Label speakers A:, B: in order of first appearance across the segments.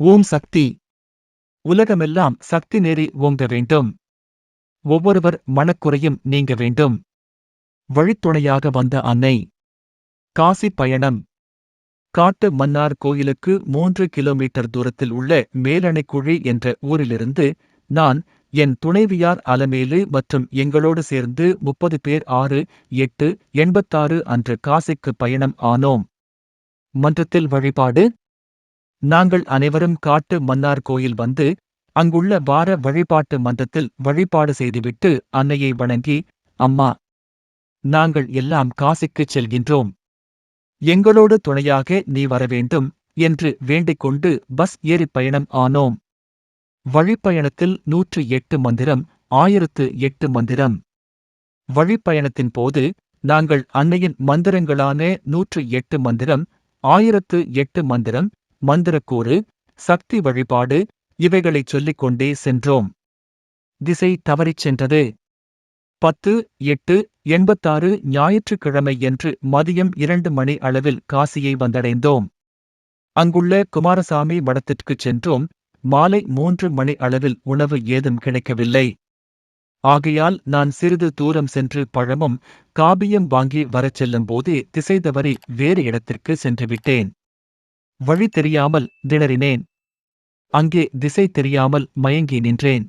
A: ஓம் சக்தி. உலகமெல்லாம் சக்தி நெறி ஓங்க வேண்டும். ஒவ்வொருவர் மனக்குறையும் நீங்க வேண்டும். வழித்துணையாக வந்த அன்னை. காசி பயணம். காட்டு மன்னார் கோயிலுக்கு மூன்று கிலோமீட்டர் தூரத்தில் உள்ள மேலணைக்குழி என்ற ஊரிலிருந்து நான் என் துணைவியார் அலமேலு மற்றும் எங்களோடு சேர்ந்து முப்பது பேர் ஆறு எட்டு எண்பத்தாறு அன்று காசிக்கு பயணம் ஆனோம். மன்றத்தில் வழிபாடு நாங்கள் அனைவரும் காட்டு மன்னார் கோயில் வந்து அங்குள்ள வார வழிபாட்டு மன்றத்தில் வழிபாடு செய்துவிட்டு அன்னையை வணங்கி அம்மா நாங்கள் எல்லாம் காசிக்குச் செல்கின்றோம். எங்களோடு துணையாக நீ வரவேண்டும் என்று வேண்டிக் கொண்டு பஸ் ஏறி பயணம் ஆனோம். வழிப்பயணத்தில் நூற்று எட்டு மந்திரம் ஆயிரத்து எட்டு மந்திரம். வழிப்பயணத்தின் போது நாங்கள் அன்னையின் மந்திரங்களான நூற்று எட்டு மந்திரம் ஆயிரத்து எட்டு மந்திரம் மந்திரக்கூறு சக்தி வழிபாடு இவைகளைச் சொல்லிக்கொண்டே சென்றோம். திசை தவறிச் சென்றது. பத்து எட்டு எண்பத்தாறு ஞாயிற்றுக்கிழமை என்று மதியம் இரண்டு மணி அளவில் காசியை வந்தடைந்தோம். அங்குள்ள குமாரசாமி மடத்திற்குச் சென்றோம். மாலை மூன்று மணி அளவில் உணவு ஏதும் கிடைக்கவில்லை. ஆகையால் நான் சிறிது தூரம் சென்று பழமும் காபியம் வாங்கி வரச் செல்லும் போதே திசை தவறி வேறு இடத்திற்கு சென்றுவிட்டேன். வழி தெரியாமல் திணறினேன். அங்கே திசை தெரியாமல் மயங்கி நின்றேன்.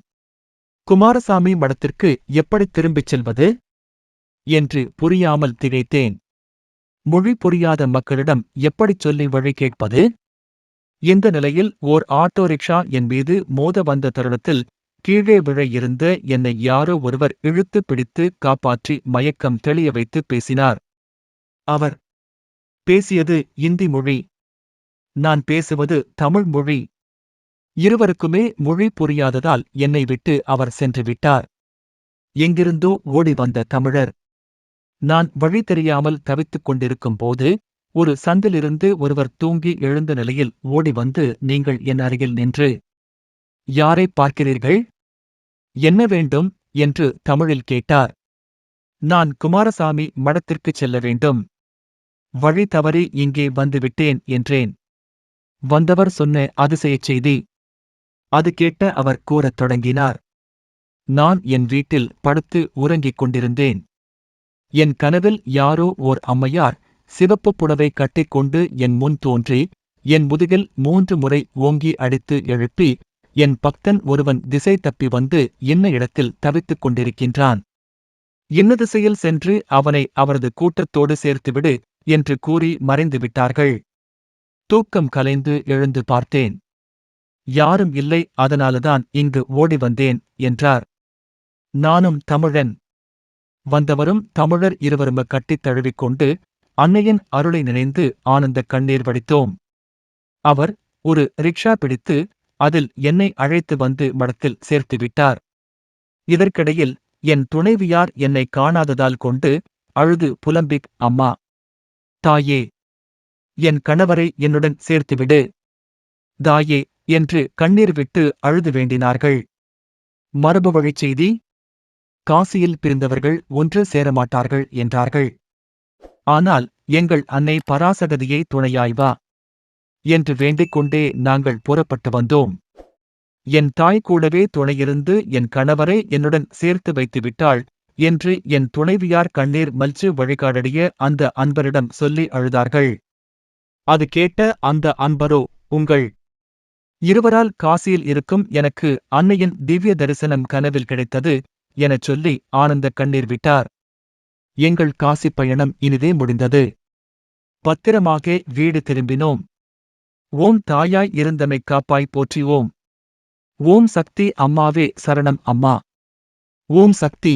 A: குமாரசாமி மடத்திற்கு எப்படி திரும்பிச் செல்வது? என்று புரியாமல் திகைத்தேன். மொழி புரியாத மக்களிடம் எப்படிச் சொல்லி வழி கேட்பது? இந்த நிலையில் ஓர் ஆட்டோ ரிக்ஷா என் மீது மோத வந்த தருணத்தில் கீழே விழ இருந்த என்னை யாரோ ஒருவர் இழுத்து பிடித்து காப்பாற்றி மயக்கம் தெளிய வைத்து பேசினார். அவர் பேசியது இந்தி மொழி. நான் பேசுவது தமிழ் மொழி. இருவருக்குமே மொழி புரியாததால் என்னை விட்டு அவர் சென்று விட்டார். எங்கிருந்தோ ஓடி வந்த தமிழர். நான் வழி தெரியாமல் தவித்துக் கொண்டிருக்கும் போது ஒரு சந்திலிருந்து ஒருவர் தூங்கி எழுந்த நிலையில் ஓடி வந்து நீங்கள் என் அருகில் நின்று யாரை பார்க்கிறீர்கள்? என்ன வேண்டும்? என்று தமிழில் கேட்டார். நான் குமாரசாமி மடத்திற்குச் செல்ல வேண்டும். வழி தவறி இங்கே வந்துவிட்டேன் என்றேன். வந்தவர் சொன்ன அதிசயச் செய்தி. அது கேட்ட அவர் கூறத் தொடங்கினார். நான் என் வீட்டில் படுத்து உறங்கிக் கொண்டிருந்தேன். என் கனவில் யாரோ ஓர் அம்மையார் சிவப்பு புடவை கட்டிக்கொண்டு என் முன் தோன்றி என் முதுகில் மூன்று முறை ஓங்கி அடித்து எழுப்பி என் பக்தன் ஒருவன் திசை தப்பி வந்து என்ன இடத்தில் தவித்துக் கொண்டிருக்கின்றான். என்ன திசையில் சென்று அவனை அவரது கூட்டத்தோடு சேர்த்துவிடு என்று கூறி மறைந்து விட்டார்கள் தூக்கம் கலைந்து எழுந்து பார்த்தேன். யாரும் இல்லை அதனால்தான் இங்கு ஓடி வந்தேன் என்றார். நானும் தமிழன். வந்தவரும் தமிழர் இருவரும் கட்டித் தழுவிக்கொண்டு அன்னையின் அருளை நினைந்து ஆனந்த கண்ணீர் வடித்தோம். அவர் ஒரு ரிக்ஷா பிடித்து அதில் என்னை அழைத்து வந்து மடத்தில் சேர்த்துவிட்டார் இதற்கிடையில் என் துணைவியார் என்னை காணாததால் கொண்டு அழுது புலம்பிக் அம்மா தாயே என் கணவரை என்னுடன் சேர்த்துவிடு. தாயே என்று கண்ணீர் விட்டு அழுது வேண்டினார்கள். மரபு வழிச் செய்தி காசியில் பிரிந்தவர்கள் ஒன்று சேரமாட்டார்கள் என்றார்கள். ஆனால் எங்கள் அன்னை பராசகதியை துணையாய்வா என்று வேண்டிக் கொண்டே நாங்கள் புறப்பட்டு வந்தோம். என் தாய் கூடவே துணையிருந்து என் கணவரை என்னுடன் சேர்த்து வைத்து விட்டாள் என்று என் துணைவியார் கண்ணீர் மல்ச்சு வழிகாடடிய அந்த அன்பரிடம் சொல்லி அழுதார்கள். அது கேட்ட அந்த அன்பரோ உங்கள் இருவரால் காசியில் இருக்கும் எனக்கு அன்னையின் திவ்ய தரிசனம் கனவில் கிடைத்தது எனச் சொல்லி ஆனந்த கண்ணீர் விட்டார். எங்கள் காசி பயணம் இனிதே முடிந்தது. பத்திரமாக வீடு திரும்பினோம். ஓம் தாயாய் இருந்தமை காப்பாய் போற்றி ஓம். ஓம் சக்தி அம்மாவே சரணம் அம்மா. ஓம் சக்தி